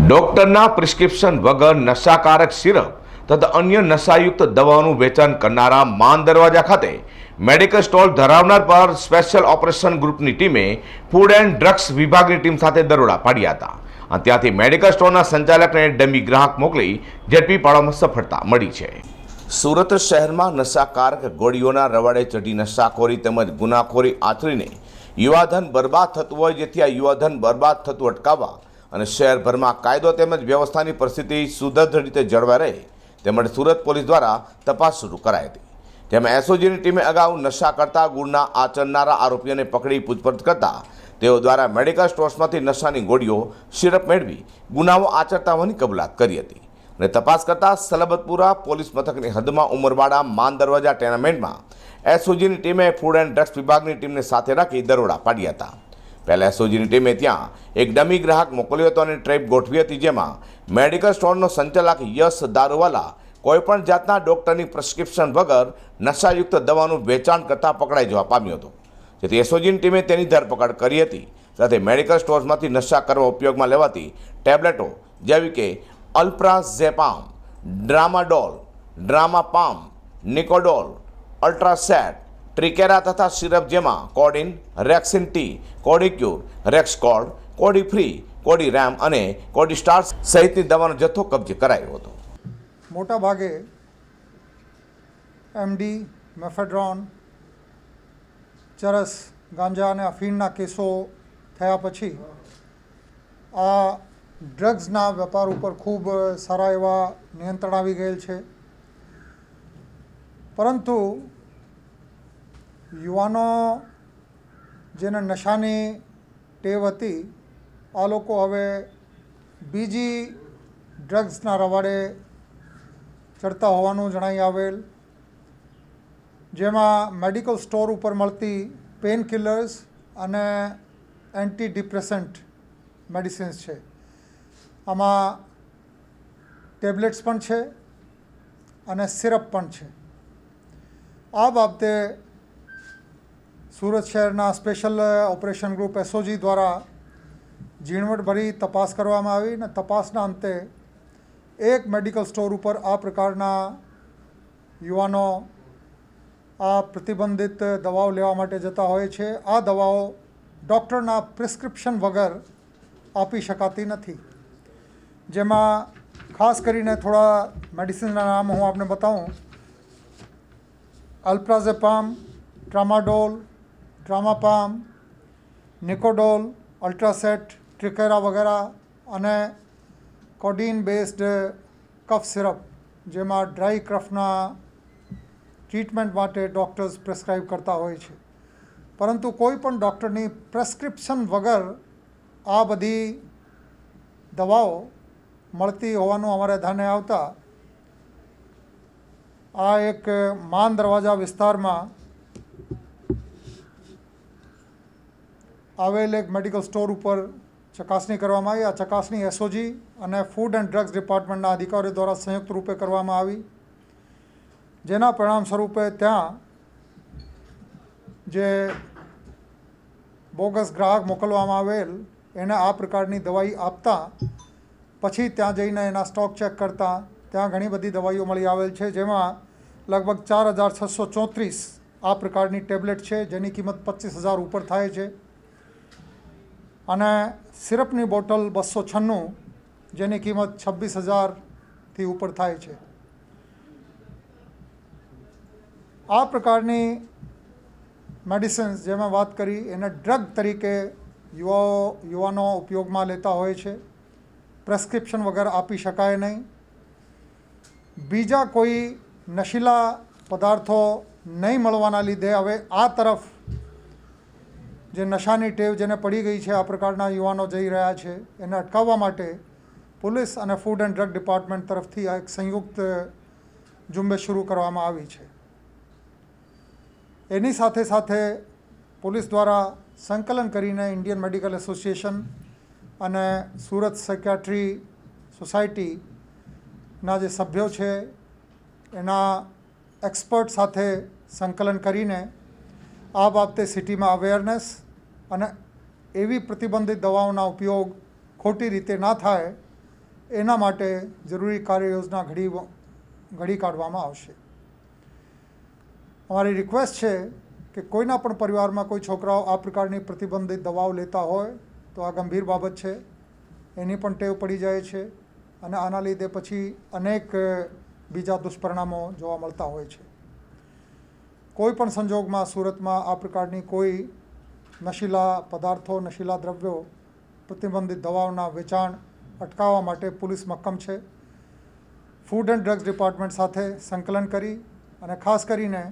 ડોક્ટરના prescription વગર નશાકારક syrup તથા અન્ય નશાયુક્ત દવાઓનું વેચાણ કરનારા માન દરવાજા ખાતે મેડિકલ સ્ટોર ધરાવનાર પર સ્પેશિયલ ઓપરેશન ગ્રુપની ટીમે ફૂડ એન્ડ ડ્રગ્સ વિભાગની ટીમ સાથે દરોડા પાડ્યા હતા. અને ત્યાંથી મેડિકલ સ્ટોરના સંચાલકને ડમી ગ્રાહક મોકલી ઝડપી પાડવામાં સફળતા મળી છે. સુરત શહેરમાં નશાકારક ગોળીઓના રવાડે ચઢી નશાખોરી તેમજ ગુનાખોરી આચરીને યુવાધન બરબાદ થતું હોય, જેથી આ યુવાધન બરબાદ થતું અટકાવવા અને શહેરભરમાં કાયદો તેમજ વ્યવસ્થાની પરિસ્થિતિ સુદૃઢ રીતે જળવાઈ રહે તેમજ સુરત પોલીસ દ્વારા તપાસ શરૂ કરાઈ હતી. જેમાં એસઓજીની ટીમે અગાઉ નશા કરતા ગુણના આચરનારા આરોપીઓને પકડી પૂછપરછ કરતા તેઓ દ્વારા મેડિકલ સ્ટોર્સમાંથી નશાની ગોળીઓ સિરપ મેળવી ગુનાઓ આચરતા હોવાની કબૂલાત કરી હતી. અને તપાસ કરતા સલબતપુરા પોલીસ મથકની હદમાં ઉમરવાડા માન દરવાજા ટેનામેન્ટમાં એસઓજીની ટીમે ફૂડ એન્ડ ડ્રગ્સ વિભાગની ટીમને સાથે રાખી દરોડા પાડ્યા હતા. પહેલા એસઓજીની ટીમે ત્યાં એક ડમી ગ્રાહક મોકલ્યો હતો અને ટ્રેપ ગોઠવી હતી જેમાં મેડિકલ સ્ટોરનો સંચાલક યશ દારૂવાલા કોઈપણ જાતના ડોક્ટરની પ્રિસ્ક્રિપ્શન વગર નશાયુક્ત દવાનું વેચાણ કરતાં પકડાઈ જવા પામ્યો હતો. જેથી એસઓજીની ટીમે તેની ધરપકડ કરી હતી. સાથે મેડિકલ સ્ટોર્સમાંથી નશા કરવા ઉપયોગમાં લેવાતી ટેબ્લેટો જેવી કે અલ્પ્રાઝેપામ ડ્રામાડોલ, ડ્રામાપામ, નિકોડોલ, અલ્ટ્રાસેટ ટ્રિકેરા તથા સિરપ જેમાં કોડિન, રેક્સિન ટી કોડિક્યુર રેક્સકોડ કોડી ફ્રી, કોડી રેમ અને કોડી સ્ટાર્સ સહિતની દવાનો જથ્થો કબજે કરાયો હતો. મોટા ભાગે એમડી, મેફેડ્રોન, ચરસ, ગાંજા અને અફીણના કેસો થયા પછી આ ડ્રગ્સના વેપાર ઉપર ખૂબ સારા એવા નિયંત્રણ આવી ગયેલ છે. પરંતુ યુવાનો જેને નશાની ટેવ હતી, આ લોકો હવે બીજી ડ્રગ્સના રવાડે ચડતા હોવાનું જણાઈ આવેલ. જેમાં મેડિકલ સ્ટોર ઉપર મળતી પેન કિલર્સ અને એન્ટી ડિપ્રેસન્ટ મેડિસિન્સ છે. આમાં ટેબ્લેટ્સ પણ છે અને સિરપ પણ છે. આ બાબતે સુરત શહેરના સ્પેશિયલ ઓપરેશન ગ્રુપ એસઓજી દ્વારા ઝીણવટભરી તપાસ કરવામાં આવી અને તપાસના અંતે એક મેડિકલ સ્ટોર ઉપર આ પ્રકારના યુવાનો આ પ્રતિબંધિત દવાઓ લેવા માટે જતા હોય છે. આ દવાઓ ડૉક્ટરના પ્રિસ્ક્રિપ્શન વગર આપી શકાતી નથી. જેમાં ખાસ કરીને થોડા મેડિસિનના નામ હું આપને બતાવું. અલ્પ્રાઝેપામ ટ્રામાડોલ ટ્રામાપામ, નિકોડોલ, અલ્ટ્રાસેટ, ટ્રિકેરા વગેરે અને કોડીન બેઝડ કફ સિરપ, જેમાં ડ્રાય કફના ટ્રીટમેન્ટ માટે ડૉક્ટર્સ પ્રેસ્ક્રાઇબ કરતા હોય છે. પરંતુ કોઈ પણ ડૉક્ટરની પ્રેસ્ક્રિપ્શન વગર આ બધી દવાઓ મળતી હોવાનું અમારે ધ્યાને આવતા આ એક માન દરવાજા વિસ્તારમાં આવેલ એક મેડિકલ સ્ટોર ઉપર ચકાસણી કરવામાં આવી. આ ચકાસણી એસઓજી અને ફૂડ એન્ડ ડ્રગ્સ ડિપાર્ટમેન્ટના અધિકારીઓ દ્વારા સંયુક્ત રૂપે કરવામાં આવી. જેના પરિણામ સ્વરૂપે ત્યાં જે બોગસ ગ્રાહક મોકલવામાં આવેલ, એને આ પ્રકારની દવાઈ આપતા, પછી ત્યાં જઈને એના સ્ટોક ચેક કરતા, ત્યાં ઘણી બધી દવાઈઓ મળી આવેલ છે, જેમાં લગભગ ચાર હજાર છસો ચોત્રીસ આ પ્રકારની ટેબ્લેટ છે, જેની કિંમત પચીસ હજાર ઉપર થાય છે. અને સિરપની બોટલ બસો છન્નું, જેની કિંમત છવ્વીસ હજારથી ઉપર થાય છે. આ પ્રકારની મેડિસિન્સ જે મેં વાત કરી, એને ડ્રગ તરીકે યુવાઓ યુવાનો ઉપયોગમાં લેતા હોય છે. પ્રેસ્ક્રિપ્શન વગર આપી શકાય નહીં. બીજા કોઈ નશીલા પદાર્થો નહીં મળવાના લીધે હવે આ તરફ જે નશાની ટેવ જેને પડી ગઈ છે, આ પ્રકારના યુવાનો જઈ રહ્યા છે, એને અટકાવવા માટે પોલીસ અને ફૂડ એન્ડ ડ્રગ ડિપાર્ટમેન્ટ તરફથી આ એક સંયુક્ત ઝુંબેશ શરૂ કરવામાં આવી છે. એની સાથે સાથે પોલીસ દ્વારા સંકલન કરીને ઇન્ડિયન મેડિકલ એસોસિએશન અને સુરત સાયકિયાટ્રી સોસાયટીના જે સભ્યો છે, એના એક્સપર્ટ સાથે સંકલન કરીને આ બાબતે સિટીમાં અવેરનેસ અને એવી પ્રતિબંધિત દવાઓના ઉપયોગ ખોટી રીતે ના થાય, એના માટે જરૂરી કાર્યયોજના ઘડી ઘડી કાઢવામાં આવશે. અમારી રિક્વેસ્ટ છે કે કોઈના પણ પરિવારમાં કોઈ છોકરાઓ આ પ્રકારની પ્રતિબંધિત દવાઓ લેતા હોય, તો આ ગંભીર બાબત છે. એની પણ ટેવ પડી જાય છે અને આના લીધે પછી અનેક, બીજા દુષ્પરિણામો જોવા મળતા હોય છે. કોઈ પણ સંજોગમાં સુરતમાં આ પ્રકારની કોઈ નશીલા પદાર્થો, નશીલા દ્રવ્યો પ્રતિબંધિત દવાઓના વેચાણ અટકાવવા માટે પોલીસ મક્કમ છે. ફૂડ એન્ડ ડ્રગ્સ ડિપાર્ટમેન્ટ સાથે સંકલન કરી અને ખાસ કરીને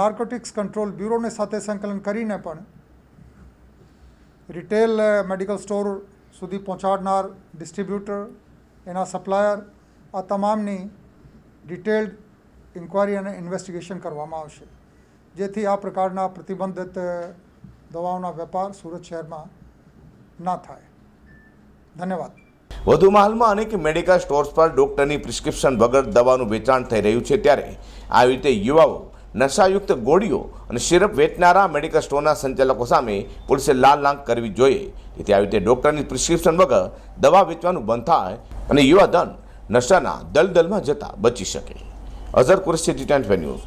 નાર્કોટિક્સ કંટ્રોલ બ્યુરોને સાથે સંકલન કરીને પણ રિટેલ મેડિકલ સ્ટોર સુધી પહોંચાડનાર ડિસ્ટ્રીબ્યુટર, એના સપ્લાયર, આ તમામની ડિટેલ્ડ ઇન્ક્વાયરી અને ઇન્વેસ્ટિગેશન કરવામાં આવશે જેથી આ પ્રકારના પ્રતિબંધિત દવાઓના વેપાર સુરત શહેરમાં ના થાય ધન્યવાદ વધુમાં હાલમાં અનેક મેડિકલ સ્ટોર્સ પર ડોક્ટરની પ્રિસ્ક્રિપ્શન વગર દવાનું વેચાણ થઈ રહ્યું છે ત્યારે આવી રીતે યુવાઓ, નશાયુક્ત ગોળીઓ અને સિરપ વેચનારા મેડિકલ સ્ટોરના સંચાલકો સામે પોલીસે લાલ લાંક કરવી જોઈએ. જેથી આવી રીતે ડોક્ટરની પ્રિસ્ક્રિપ્શન વગર દવા વેચવાનું બંધ થાય અને યુવાધન નશાના દલદલમાં જતા બચી શકે. Azhar Qureshi T news